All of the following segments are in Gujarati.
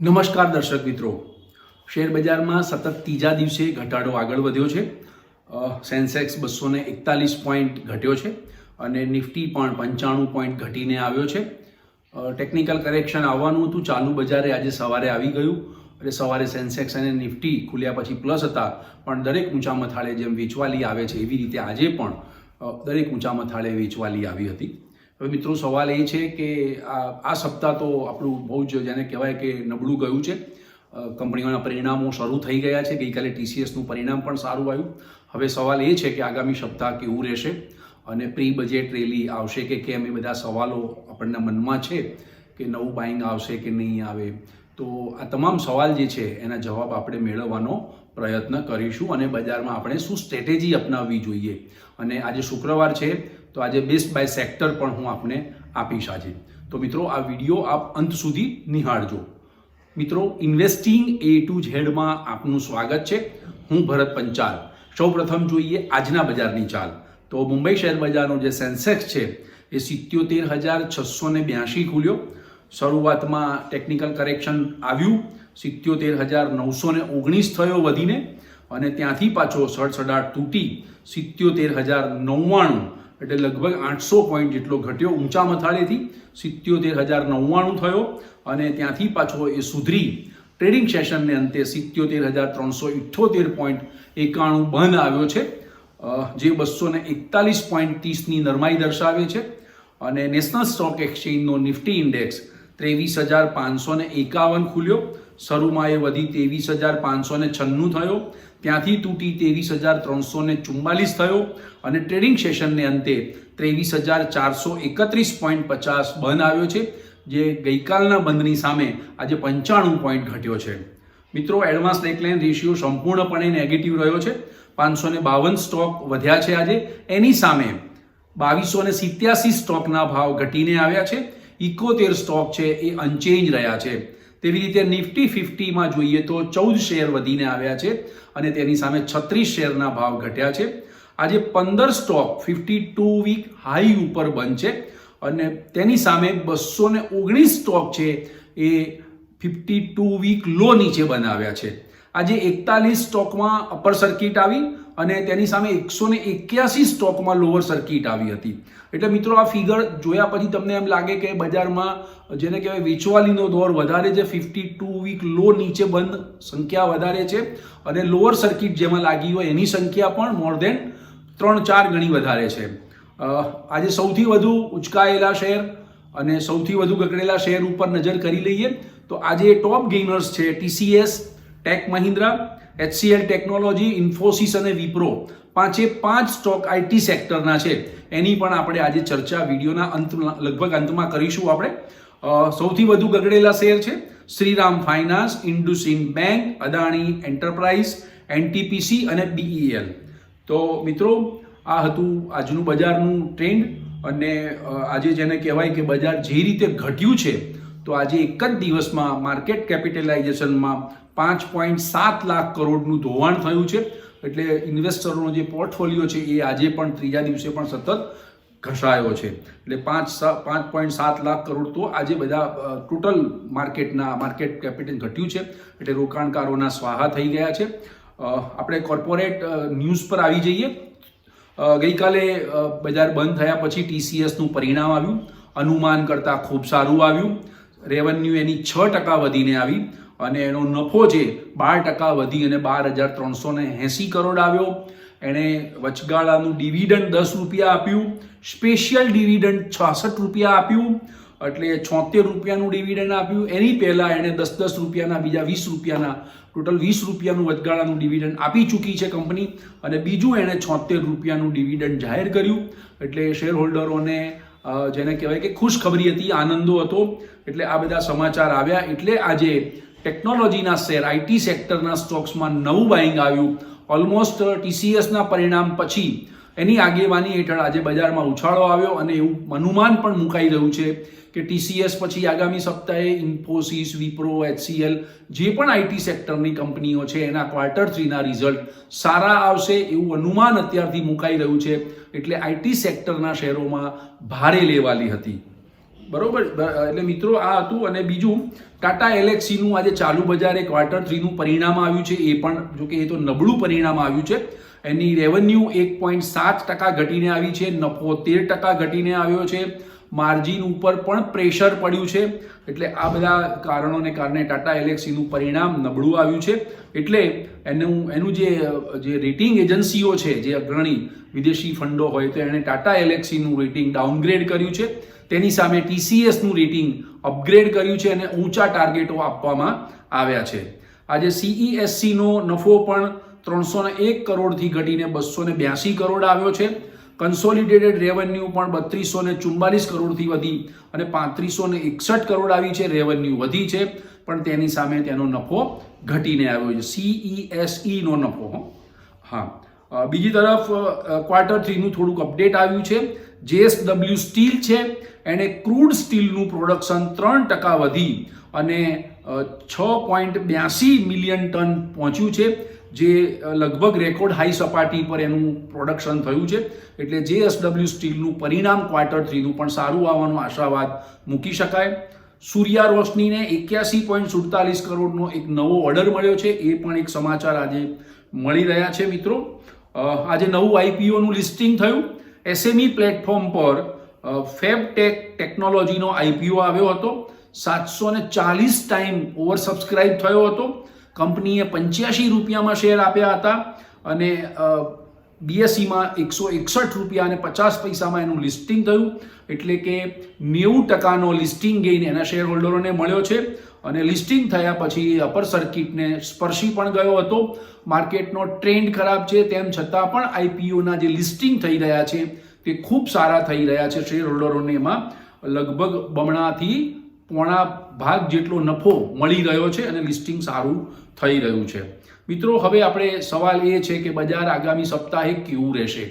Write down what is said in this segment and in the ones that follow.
નમસ્કાર દર્શક મિત્રો. શેર બજારમાં સતત ત્રીજા દિવસે ઘટાડો આગળ વધ્યો છે. સેન્સેક્સ બસો ને એકતાલીસ પોઈન્ટ ઘટ્યો છે અને નિફ્ટી પણ પંચાણું પોઈન્ટ ઘટીને આવ્યો છે. ટેકનિકલ કરેક્શન આવવાનું હતું. ચાલુ બજારે આજે સવારે આવી ગયું એટલે સવારે સેન્સેક્સ અને નિફ્ટી ખુલ્યા પછી પ્લસ હતા. પણ દરેક ઊંચા મથાળે જેમ વેચવાલી આવે છે એવી રીતે આજે પણ દરેક ઊંચા મથાળે વેચવાલી આવી હતી. હવે મિત્રો, સવાલ એ છે કે આ આ સપ્તાહ તો આપણું બહુ જ જેને કહેવાય કે નબળું ગયું છે. કંપનીઓના પરિણામો શરૂ થઈ ગયા છે. ગઈકાલે ટીસીએસનું પરિણામ પણ સારું આવ્યું. હવે સવાલ એ છે કે આગામી સપ્તાહ કેવું રહેશે અને પ્રી બજેટ રેલી આવશે કે કેમ? એ બધા સવાલો આપણના મનમાં છે કે નવું બાઇંગ આવશે કે નહીં આવે? તો આ તમામ સવાલ જે છે એના જવાબ આપણે મેળવવાનો પ્રયત્ન કરીશું અને બજારમાં આપણે શું સ્ટ્રેટેજી અપનાવવી જોઈએ? અને આજે શુક્રવાર છે તો આજે બેસ્ટ બાય સેક્ટર પણ હું આપને આપીશ આજે. તો મિત્રો, આ વીડિયો આપ અંત સુધી નિહાળજો. મિત્રો ઇન્વેસ્ટિંગ એ ટુ ઝેડમાં આપનું સ્વાગત છે. હું ભરત પંચાલ. સૌ પ્રથમ જોઈએ આજના બજારની ચાલ. તો મુંબઈ શેર બજારનો જે સેન્સેક્સ છે, એ સિત્યોતેર હજાર છસો ને બ્યાસી ખુલ્યો. શરૂઆતમાં ટેકનિકલ કરેક્શન આવ્યું. સિત્યોતેર હજાર નવસો ને ઓગણીસ થયો વધીને. અને ત્યાંથી પાછો સડસડાટ તૂટી સિત્યોતેર હજાર નવ્વાણું. એટલે લગભગ આઠસો પોઈન્ટ જેટલો ઘટ્યો. ઊંચા મથાળેથી સિત્યોતેર હજાર નવ્વાણું થયો અને ત્યાંથી પાછો એ સુધરી. ટ્રેડિંગ સેશનને અંતે સિત્યોતેર હજાર ત્રણસો ઇઠ્ઠોતેર પોઈન્ટ એકાણું બંધ આવ્યો છે. જે બસો ને એકતાલીસ પોઈન્ટ ત્રીસની નરમાઈ દર્શાવે છે. અને નેશનલ સ્ટોક એક્સચેન્જનો નિફ્ટી ઇન્ડેક્સ ત્રેવીસ હજાર પાંચસો ને એકાવન ખુલ્યો. શરૂમાં એ વધી ત્રેવીસ હજાર પાંચસો છન્નું થયો. ત્યાંથી તૂટી ત્રેવીસ હજાર ત્રણસો ને ચુમ્માલીસ થયો અને ટ્રેડિંગ સેશનને અંતે ત્રેવીસ હજાર ચારસો એકત્રીસ પોઈન્ટ પચાસ બંધ આવ્યો છે, જે ગઈકાલના બંધની સામે આજે પંચાણું પોઈન્ટ ઘટ્યો છે. મિત્રો, એડવાન્સ નેકલાઇન રેશિયો સંપૂર્ણપણે નેગેટિવ રહ્યો છે. પાંચસો ને બાવન સ્ટોક વધ્યા છે આજે. એની સામે બાવીસો ને સિત્યાસી સ્ટોકના ભાવ ઘટીને આવ્યા છે. ઇકોતેર સ્ટોક છે એ અનચેન્જ રહ્યા છે. તેવી રીતે નિફ્ટી ફિફ્ટીમાં જોઈએ તો ચૌદ શેર વધીને આવ્યા છે અને તેની સામે છત્રીસ શેરના ભાવ ઘટ્યા છે. આજે પંદર stock fifty two week high ઉપર બંધ છે અને તેની સામે બસો ને ઓગણીસ સ્ટોક છે એ ફિફ્ટી ટુ વીક લો નીચે બનાવ્યા છે. આજે એકતાલીસ સ્ટોકમાં અપર સર્કિટ આવી અને તેની સામે એકસો ને એક્યાસી સ્ટોકમાં લોઅર સર્કિટ આવી હતી. એટલે મિત્રો, આ ફિગર જોયા પછી તમને એમ લાગે કે બજારમાં જેને કહેવાય વેચવાલીનો દોર વધારે છે ફિફ્ટી ટુ વીક લો નીચે બંધ સંખ્યા વધારે છે અને લોઅર સર્કિટ જેમાં લાગી હોય એની સંખ્યા પણ મોર દેન ત્રણ ચાર ગણી વધારે છે. આજે સૌથી વધુ ઉચકાયેલા શેર અને સૌથી વધુ ગકડેલા શેર ઉપર નજર કરી લઈએ તો આજે ટોપ ગેઇનર્સ છે TCS tech Mahindra HCL technology Infosys અને વિપ્રો પાંચે પાંચ સ્ટોક આઈટી સેક્ટરના છે. એની પણ આપણે આજે ચર્ચા વિડીયોના અંત લગભગ અંતમાં કરીશું આપણે. સૌથી વધુ ગગડેલા શેર છે. Shriram finance IndusInd bank Adani enterprise NTPC અને બીઈએલ તો મિત્રો, આ હતું આજનું બજારનું ટ્રેન્ડ અને આજે જેને કહેવાય કે બજાર જે રીતે ઘટ્યું છે તો આજે એક જ દિવસમાં માર્કેટ કેપિટલાઇઝેશનમાં પાંચ પોઈન્ટ સાત લાખ કરોડનું ધોવાણ થયું છે. એટલે ઇન્વેસ્ટરોનો જે પોર્ટફોલિયો છે એ આજે પણ ત્રીજા દિવસે પણ સતત ઘસાયો છે. એટલે પાંચ પાંચ પોઈન્ટ સાત લાખ કરોડ તો આજે બધા ટોટલ માર્કેટના, માર્કેટ કેપિટલ ઘટ્યું છે. એટલે રોકાણકારોના સ્વાહા થઈ ગયા છે. આપણે કોર્પોરેટ ન્યૂઝ પર આવી જઈએ. ગઈકાલે બજાર બંધ થયા પછી ટીસીએસનું પરિણામ આવ્યું. અનુમાન કરતાં ખૂબ સારું આવ્યું. રેવન્યુ એની છ ટકા વધીને આવી અને એનો નફો જે બાર ટકા વધી અને બાર હજાર ત્રણસો ને એંસી કરોડ આવ્યો. એણે વચગાળાનું ડિવિડન્ડ દસ રૂપિયા આપ્યું. સ્પેશિયલ ડિવિડન્ડ છાસઠ રૂપિયા આપ્યું. એટલે છોતેર રૂપિયાનું ડિવિડન્ડ આપ્યું. એની પહેલાં એણે દસ દસ રૂપિયાના, બીજા વીસ રૂપિયાના ટોટલ વીસ રૂપિયાનું વચગાળાનું ડિવિડન્ડ આપી ચૂકી છે કંપની અને બીજું એણે છોતેર રૂપિયાનું ડિવિડન્ડ જાહેર કર્યું. એટલે શેર હોલ્ડરોને જેને કહેવાય કે ખુશખબરી હતી, આનંદો હતો. એટલે આ બધા સમાચાર આવ્યા. એટલે આજે ટેકનોલોજીના શેર આઈટી સેક્ટરના સ્ટોક્સમાં નવું બાઇંગ આવ્યું. ઓલમોસ્ટ ટીસીએસના પરિણામ પછી એની આગેવાની હેઠળ આજે બજારમાં ઉછાળો આવ્યો અને એવું અનુમાન પણ મુકાઈ રહ્યું છે કે ટીસીએસ પછી આગામી સપ્તાહે ઇન્ફોસિસ વિપ્રો એચસીએલ જે પણ આઈટી સેક્ટરની કંપનીઓ છે, એના ક્વાર્ટર થ્રીના રિઝલ્ટ સારા આવશે એવું અનુમાન અત્યારથી મુકાઈ રહ્યું છે. એટલે આઈટી સેક્ટરના શેરોમાં ભારે લેવાલી હતી. બરોબર? એટલે મિત્રો આ હતું અને બીજું, ટાટા એલેક્સીનું આજે ચાલુ બજારે ક્વાર્ટર થ્રીનું પરિણામ આવ્યું છે, એ પણ જો કે એ તો નબળું પરિણામ આવ્યું છે. એની રેવન્યુ એક પોઈન્ટ સાત ટકા ઘટીને આવી છે નફો તેર ટકા ઘટીને આવ્યો છે. માર્જિન ઉપર પણ પ્રેશર પડ્યું છે. એટલે આ બધા કારણોને કારણે ટાટા એલેક્સીનું પરિણામ નબળું આવ્યું છે. એટલે એનું એનું જે જે રેટિંગ એજન્સીઓ છે, જે અગ્રણી વિદેશી ફંડો હોય, તો એણે ટાટા એલેક્સીનું રેટિંગ ડાઉનગ્રેડ કર્યું છે. તેની સામે ટીસીએસનું રેટિંગ અપગ્રેડ કર્યું છે અને ઊંચા ટાર્ગેટો આપવામાં આવ્યા છે. આજે સીઈએસસીનો નફો પણ ત્રણસો એક કરોડથી ઘટીને બસો બ્યાસી કરોડ આવ્યો છે. કન્સોલિડેટેડ રેવન્યુ પણ બત્રીસો ને ચુમ્બાલીસ કરોડથી વધી અને પાંત્રીસો ને એકસઠ કરોડ આવી છે. રેવન્યુ વધી છે, પણ તેની સામે તેનો નફો ઘટીને આવ્યો છે. સીઈએસઈનો નફો, હા. બીજી તરફ ક્વાર્ટર થ્રીનું થોડુંક અપડેટ આવ્યું છે. જેએસડબલ્યુ સ્ટીલ છે. એણે ક્રૂડ સ્ટીલનું પ્રોડક્શન ત્રણ ટકા વધી અને છ પોઈન્ટ બ્યાસી મિલિયન ટન પહોંચ્યું છે. જે લગભગ રેકોર્ડ હાઈ સપાટી પર એનું પ્રોડક્શન થયું છે, એટલે જે એસડબલ્યુ સ્ટીલનું પરિણામ ક્વાર્ટર થ્રીનું પણ સારું આવવાનો આશાવાદ મૂકી શકાય. સૂર્યા રોશનીને એક્યાસી પોઈન્ટ સુડતાલીસ કરોડનો એક નવો ઓર્ડર મળ્યો છે, એ પણ એક સમાચાર આજે મળી રહ્યા છે મિત્રો. આજે નવું આઈપીઓનું લિસ્ટિંગ થયું. એસએમઈ પ્લેટફોર્મ પર ફેબટેક ટેકનોલોજીનો આઈપીઓ આવ્યો હતો. સાતસો ને ચાલીસ ટાઈમ ઓવર સબસ્ક્રાઇબ થયો હતો. કંપનીએ પંચ્યાસી રૂપિયામાં શેર આપ્યા હતા અને બીએસસીમાં એકસો એકસઠ રૂપિયા અને પચાસ પૈસામાં એનું લિસ્ટિંગ થયું. એટલે કે નેવું ટકાનો લિસ્ટિંગ ગેઇન એના શેર હોલ્ડરોને મળ્યો છે. અને લિસ્ટિંગ થયા પછી અપર સર્કિટને સ્પર્શી પણ ગયો હતો. માર્કેટનો ટ્રેન્ડ ખરાબ છે, તેમ છતાં પણ આઈપીઓના જે લિસ્ટિંગ થઈ રહ્યા છે, તે ખૂબ સારા થઈ રહ્યા છે શેર હોલ્ડરોને એમાં. લગભગ બમણાથી પોણા ભાગ જેટલો નફો મળી રહ્યો છે અને લિસ્ટિંગ સારું થઈ રહ્યું છે. મિત્રો, હવે આપણે સવાલ એ છે કે બજાર આગામી સપ્તાહે કેવું રહેશે?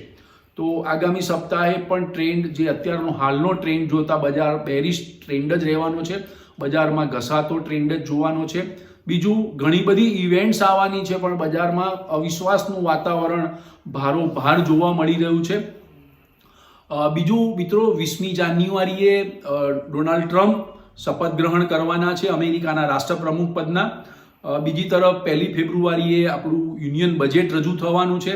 તો આગામી સપ્તાહે પણ ટ્રેન્ડ જે અત્યારનો હાલનો ટ્રેન્ડ જોતા બજાર બેરિશ ટ્રેન્ડ જ રહેવાનો છે. બજારમાં ઘસાતો ટ્રેન્ડ જ જોવાનો છે. બીજું, ઘણી બધી ઇવેન્ટ્સ આવવાની છે, પણ બજારમાં અવિશ્વાસનું વાતાવરણ ભારોભાર જોવા મળી રહ્યું છે. બીજું મિત્રો, વીસમી જાન્યુઆરીએ ડોનાલ્ડ ટ્રમ્પ શપથ ગ્રહણ કરવાના છે અમેરિકાના રાષ્ટ્રપ્રમુખ પદના. બીજી તરફ પહેલી ફેબ્રુઆરીએ આપણું યુનિયન બજેટ રજૂ થવાનું છે.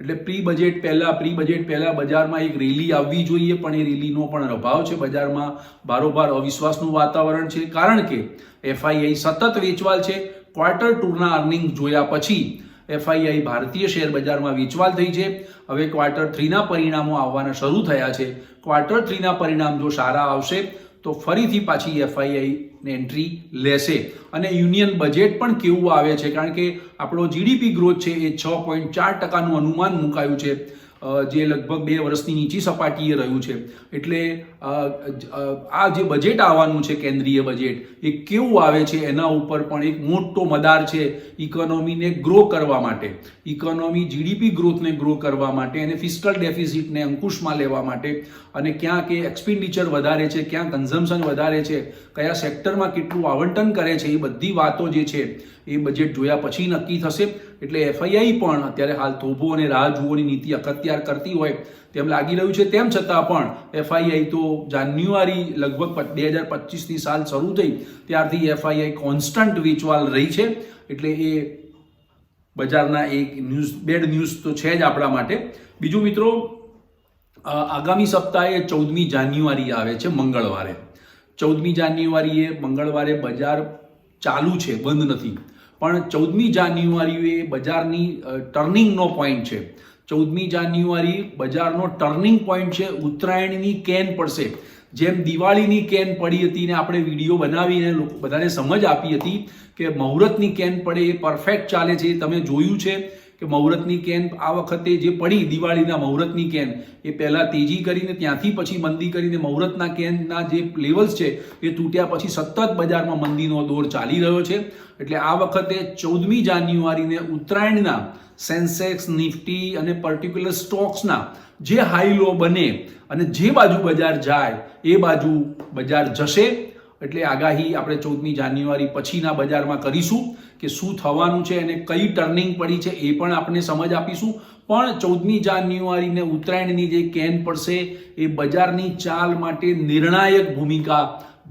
એટલે પ્રી બજેટ પહેલાં પ્રી બજેટ પહેલાં બજારમાં એક રેલી આવવી જોઈએ, પણ એ રેલીનો પણ અભાવ છે બજારમાં. બારોબાર અવિશ્વાસનું વાતાવરણ છે. કારણ કે એફઆઈઆઈ સતત વેચવાલ છે. ક્વાર્ટર ટુના અર્નિંગ જોયા પછી એફઆઈઆઈ ભારતીય શેર બજારમાં વેચવાલ થઈ છે. હવે ક્વાર્ટર થ્રીના પરિણામો આવવાના શરૂ થયા છે. ક્વાર્ટર થ્રીના પરિણામ જો સારા આવશે તો ફરીથી પાછી એફઆઈઆઈ ને એન્ટ્રી લેશે. અને યુનિયન બજેટ પણ કેવું આવે છે? કારણ કે આપણો જીડીપી ગ્રોથ છે એ છ પોઈન્ટ ચાર ટકાનું અનુમાન મુકાયું છે. જે લગભગ બે વર્ષની નીચી સપાટીએ રહ્યું છે. એટલે આ જે બજેટ આવવાનું છે કેન્દ્રીય બજેટ એ કેવું આવે છે? એના ઉપર પણ એક મોટો મદાર છે ઇકોનોમીને ગ્રો કરવા માટે. ઇકોનોમી જીડીપી ગ્રોથને ગ્રો કરવા માટે અને ફિસ્કલ ડેફિસિટને અંકુશમાં લેવા માટે. અને ક્યાં કે એક્સપેન્ડિચર વધારે છે, ક્યાં કન્ઝમ્પશન વધારે છે, કયા સેક્ટરમાં કેટલું આવંટન કરે છે, એ બધી વાતો જે છે એ બજેટ જોયા પછી નક્કી થશે. એટલે એફઆઈઆઈ પણ અત્યારે હાલ થોભો અને રાહ જુઓની નીતિ અખત્યાર કરતી હોય તેમ લાગી રહ્યું છે. તેમ છતાં પણ એફઆઈઆઈ તો જાન્યુઆરી લગભગ બે હજાર પચીસની સાલ શરૂ થઈ. ત્યારથી એફઆઈઆઈ કોન્સ્ટન્ટ વેચવાલ રહી છે. એટલે એ બજારના એક ન્યૂઝ બેડ ન્યૂઝ તો છે જ આપણા માટે. બીજું મિત્રો આગામી સપ્તાહે ચૌદમી જાન્યુઆરી આવે છે મંગળવારે. ચૌદમી જાન્યુઆરીએ મંગળવારે બજાર ચાલુ છે, બંધ નથી. પણ ચૌદમી જાન્યુઆરી એ બજારની ટર્નિંગનો પોઈન્ટ છે. ચૌદમી જાન્યુઆરી બજારનો ટર્નિંગ પોઈન્ટ છે, ઉત્તરાયણની કેન પડશે. જેમ દિવાળીની કેન પડી હતી ને આપણે વીડિયો બનાવીને બધાને સમજ આપી હતી કે મુહૂર્તની કેન પડે, એ પરફેક્ટ ચાલે છે. તમે જોયું છે કે મુહૂર્તની કેન આ વખતે જે પડી દિવાળીના મુહૂર્તની કેન, એ પહેલાં તેજી કરીને ત્યાંથી પછી મંદી કરીને મુહૂર્તના કેનના જે લેવલ્સ છે, એ તૂટ્યા પછી સતત બજારમાં મંદીનો દોર ચાલી રહ્યો છે. એટલે આ વખતે ચૌદમી જાન્યુઆરીને ઉત્તરાયણના સેન્સેક્સ, નિફ્ટી અને પર્ટિક્યુલર સ્ટોક્સના જે હાઈ લો બને અને જે બાજુ બજાર જાય, એ બાજુ બજાર જશે. એટલે આગાહી આપણે ચૌદમી જાન્યુઆરી પછીના બજારમાં કરીશું કે શું થવાનું છે અને કઈ ટર્નિંગ પડી છે એ પણ આપણે સમજ આપીશું. પણ ચૌદમી જાન્યુઆરીને ઉત્તરાયણની જે કેન પડશે એ બજારની ચાલ માટે નિર્ણાયક ભૂમિકા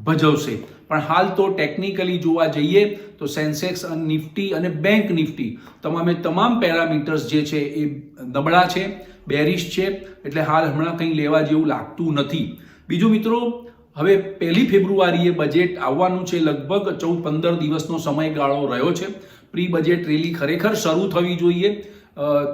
ભજવશે. પણ હાલ તો ટેકનિકલી જોવા જઈએ તો સેન્સેક્સ નિફ્ટી અને બેંક નિફ્ટી તમામે તમામ પેરામીટર્સ જે છે એ નબળા છે, બેરિશ છે, એટલે હાલ હમણાં કંઈ લેવા જેવું લાગતું નથી. બીજું મિત્રો હવે પહેલી ફેબ્રુઆરીએ બજેટ આવવાનું છે લગભગ ચૌદ પંદર દિવસનો સમયગાળો રહ્યો છે. પ્રી બજેટ રેલી ખરેખર શરૂ થવી જોઈએ.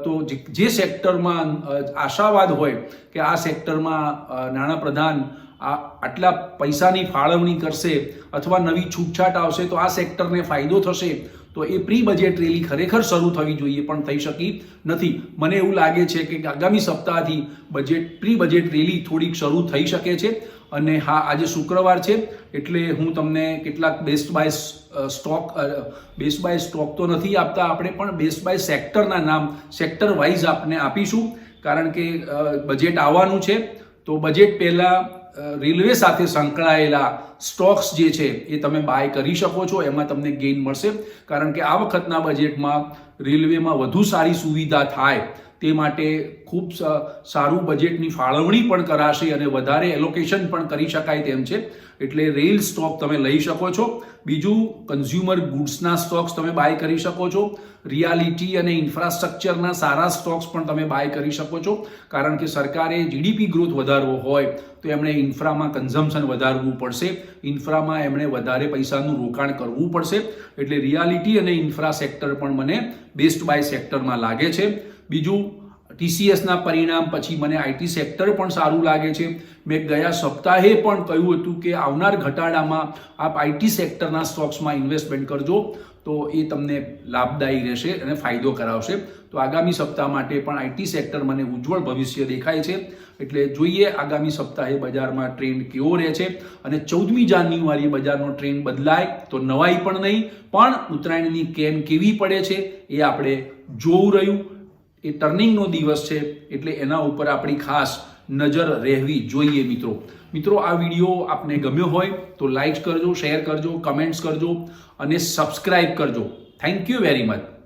તો જે- સેક્ટરમાં આશાવાદ હોય કે આ સેક્ટરમાં નાણાપ્રધાન આ આટલા પૈસાની ફાળવણી કરશે અથવા નવી છૂટછાટ આવશે તો આ સેક્ટરને ફાયદો થશે, તો એ પ્રી બજેટ રેલી ખરેખર શરૂ થવી જોઈએ પણ થઈ શકી નથી. મને એવું લાગે છે કે આગામી સપ્તાહથી બજેટ પ્રી બજેટ રેલી થોડીક શરૂ થઈ શકે છે. અને હા, આજે શુક્રવાર છે, એટલે હું તમને કેટલાક best buy stock best buy stock તો નથી આપતા આપણે, પણ બેસ્ટ બાય સેક્ટરના નામ સેક્ટર વાઇઝ આપને આપીશું. કારણ કે બજેટ આવવાનું છે, તો બજેટ પહેલાં રેલવે સાથે સંકળાયેલા સ્ટોક્સ જે છે, એ તમે બાય કરી શકો છો, એમાં તમને ગેઇન મળશે. કારણ કે આ વખતના બજેટમાં રેલવેમાં વધુ સારી સુવિધા થાય. તે માટે ખૂબ સારું બજેટની ફાળવણી પણ કરાશે અને વધારે એલોકેશન પણ કરી શકાય તેમ છે. એટલે રેલ સ્ટોક તમે લઈ શકો છો. બીજું કન્ઝ્યુમર ગુડ્સના સ્ટોક્સ તમે બાય કરી શકો છો. રિયાલિટી અને ઇન્ફ્રાસ્ટ્રક્ચરના સારા સ્ટોક્સ પણ તમે બાય કરી શકો છો. કારણ કે સરકારે જીડીપી ગ્રોથ વધારવો હોય, તો એમણે ઇન્ફ્રામાં કન્ઝમ્પશન વધારવું પડશે. ઇન્ફ્રામાં એમણે વધારે પૈસાનું રોકાણ કરવું પડશે. એટલે રિયાલિટી અને ઇન્ફ્રા સેક્ટર પણ મને બેસ્ટ બાય સેક્ટરમાં લાગે છે. બીજું ટીસીએસના પરિણામ પછી મને આઈટી સેક્ટર પણ સારું લાગે છે. મેં ગયા સપ્તાહે પણ કહ્યું હતું કે આવનાર ઘટાડામાં આપ આઈટી સેક્ટરના સ્ટોક્સમાં ઇન્વેસ્ટમેન્ટ કરજો, તો એ તમને લાભદાયી રહેશે અને ફાયદો કરાવશે. તો આગામી સપ્તાહ માટે પણ આઈટી સેક્ટર મને ઉજ્જવળ ભવિષ્ય દેખાય છે. એટલે જોઈએ આગામી સપ્તાહે બજારમાં ટ્રેન્ડ કેવો રહે છે અને ચૌદમી જાન્યુઆરીએ બજારનો ટ્રેન્ડ બદલાય તો નવાઈ પણ નહીં, પણ ઉત્તરાયણની કેન કેવી પડે છે એ આપણે જોવું રહ્યું. એ ટર્નિંગનો દિવસ છે એટલે એના ઉપર આપણી ખાસ નજર રહેવી જોઈએ મિત્રો. મિત્રો, આ વીડિયો આપને ગમ્યો હોય તો લાઈક કરજો, શેર કરજો, કમેન્ટ્સ કરજો અને સબસ્ક્રાઇબ કરજો. Thank you very much